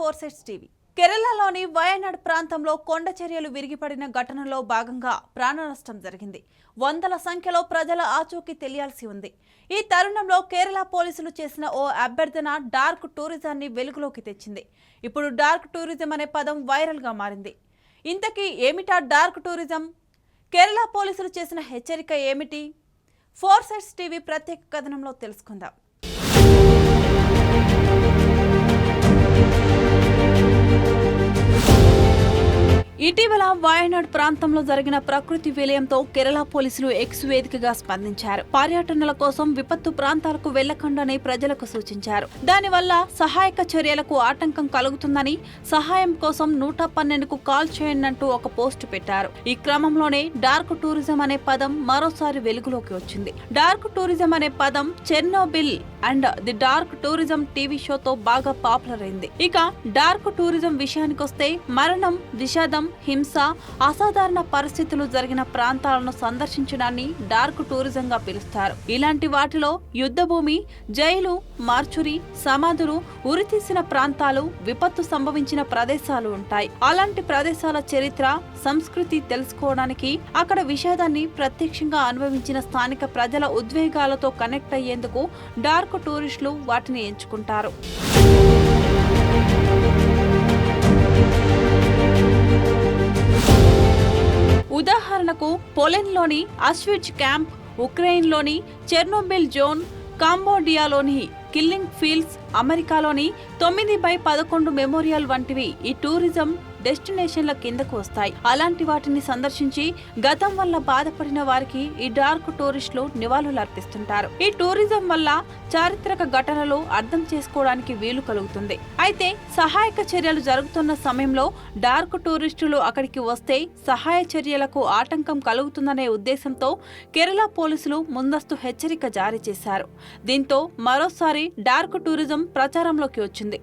Four sets TV. కేరళలోని వయనాడ్ ప్రాంతంలో కొండ చర్యలు విరిగిపడిన ఘటనలో భాగంగా ప్రాణ నష్టం జరిగింది. వందల సంఖ్యలో ప్రజల ఆచూకీ తెలియాల్సి ఉంది. ఈ తరుణంలో కేరళ పోలీసులు చేసిన ఓ అభ్యర్థన డార్క్ టూరిజాన్ని వెలుగులోకి తెచ్చింది. ఇప్పుడు డార్క్ టూరిజం అనే పదం వైరల్గా మారింది. ఇంతకీ ఏమిటా డార్క్ టూరిజం? కేరళ పోలీసులు చేసిన హెచ్చరిక ఏమిటి? ఫోర్ సెట్స్ టీవీ ప్రత్యేక కథనంలో తెలుసుకుందాం. ఇటీవల వాయనాడ్ ప్రాంతంలో జరిగిన ప్రకృతి విలయంతో కేరళ పోలీసులు ఎక్స్ వేదికగా స్పందించారు. పర్యటనల కోసం విపత్తు ప్రాంతాలకు వెళ్ళకుండానే ప్రజలకు సూచించారు. దానివల్ల సహాయక చర్యలకు ఆటంకం కలుగుతుందని సహాయం కోసం నూట పన్నెండుకు కాల్ చేయండి ఒక పోస్ట్ పెట్టారు. ఈ క్రమంలోనే డార్క్ టూరిజం అనే పదం మరోసారి వెలుగులోకి వచ్చింది. డార్క్ టూరిజం అనే పదం Chernobyl and the dark tourism TV షోతో బాగా పాపులర్ అయింది. ఇక డార్క్ టూరిజం విషయానికొస్తే మరణం విషాదం హింస అసాధారణ పరిస్థితులు జరిగిన ప్రాంతాలను సందర్శించడాన్ని డార్క్ టూరిజంగా పిలుస్తారు. ఇలాంటి వాటిలో యుద్ధభూమి జైలు మార్చురి సమాధులు ఉరితీసిన ప్రాంతాలు విపత్తు సంభవించిన ప్రదేశాలు ఉంటాయి. అలాంటి ప్రదేశాల చరిత్ర సంస్కృతి తెలుసుకోవడానికి అక్కడ విషాదాన్ని ప్రత్యక్షంగా అనుభవించిన స్థానిక ప్రజల ఉద్వేగాలతో కనెక్ట్ అయ్యేందుకు డార్క్ టూరిస్టులు వాటిని ఎంచుకుంటారు. ఉదాహరణకు పోలెండ్లోని అస్విచ్ క్యాంప్ ఉక్రెయిన్లోని చెర్నోబిల్ జోన్ కాంబోడియాలోని కిల్లింగ్ ఫీల్డ్స్ అమెరికాలోని తొమ్మిది బై పదకొండు మెమోరియల్ వంటివి ఈ టూరిజం డెస్టినేషన్ల కిందకు వస్తాయి. అలాంటి వాటిని సందర్శించి గతం వల్ల బాధపడిన వారికి ఈ డార్క్ టూరిస్టులు నివాళులు అర్పిస్తుంటారు. ఈ టూరిజం వల్ల చారిత్రక ఘటనలు అర్థం చేసుకోవడానికి వీలు కలుగుతుంది. అయితే సహాయక చర్యలు జరుగుతున్న సమయంలో డార్క్ టూరిస్టులు అక్కడికి వస్తే సహాయ చర్యలకు ఆటంకం కలుగుతుందనే ఉద్దేశంతో కేరళ పోలీసులు ముందస్తు హెచ్చరిక జారీ చేశారు. దీంతో మరోసారి డార్క్ టూరిజం ప్రచారంలోకి వచ్చింది.